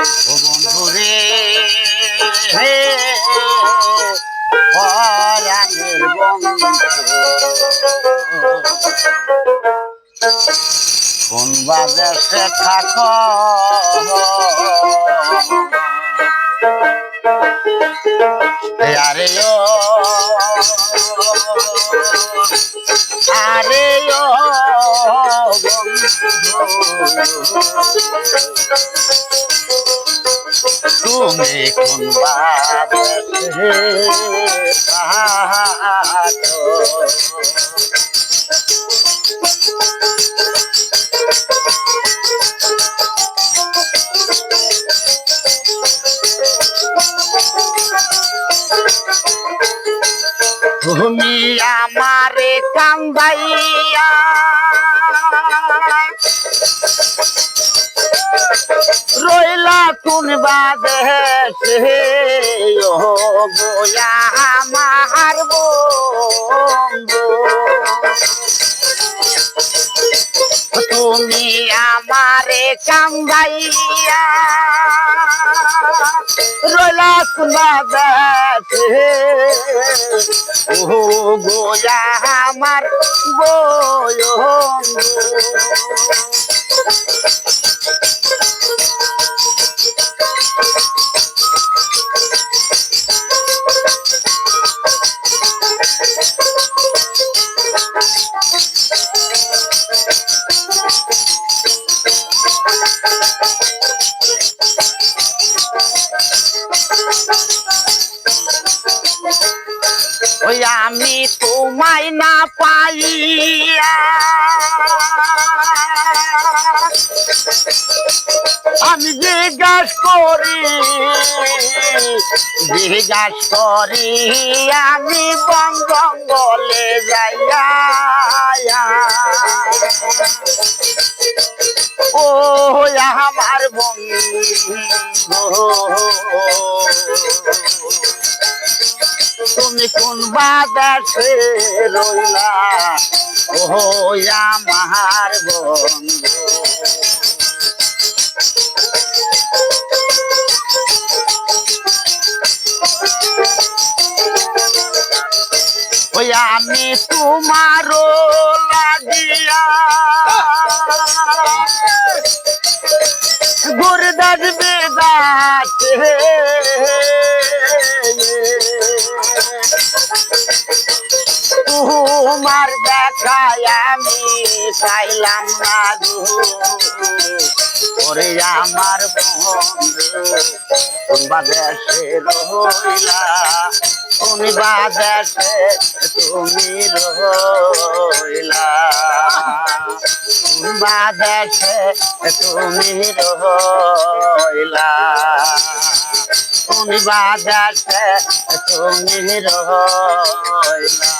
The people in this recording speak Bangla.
ও বন্ধু রে হে পরাণের কোন বাদেশে থাক? আরে ও আরে ও তুমি কোন তুমি আমারে কান্দাইয়া রইলা কোন বাদেশে ও গোয়া আমার তুমি আমারে কান্দাইয়া রইলা কোন বাদেশে ও গোয়া আমার বন্ধু। আমি তোমায় না পাইয়া আমি জিজ্ঞাস করি জিজ্ঞাস করি, আমি বন জঙ্গলে যাইয়া ও আমার বন্ধু। তুমি কোন বাদাসে রইলা? ও আমার বন্ধু। ওই আমি তোমারও লাগিয়া গুরদাস বেদাতে তোমার দেখায় আমি চাইলাম না ওরে আমার বন্ধু কোন বাদেশে তুমি বাদেশে তুমি রইলা কোন বাদেশে তুমি রইলা কোন বাদেশে তুমি রইলা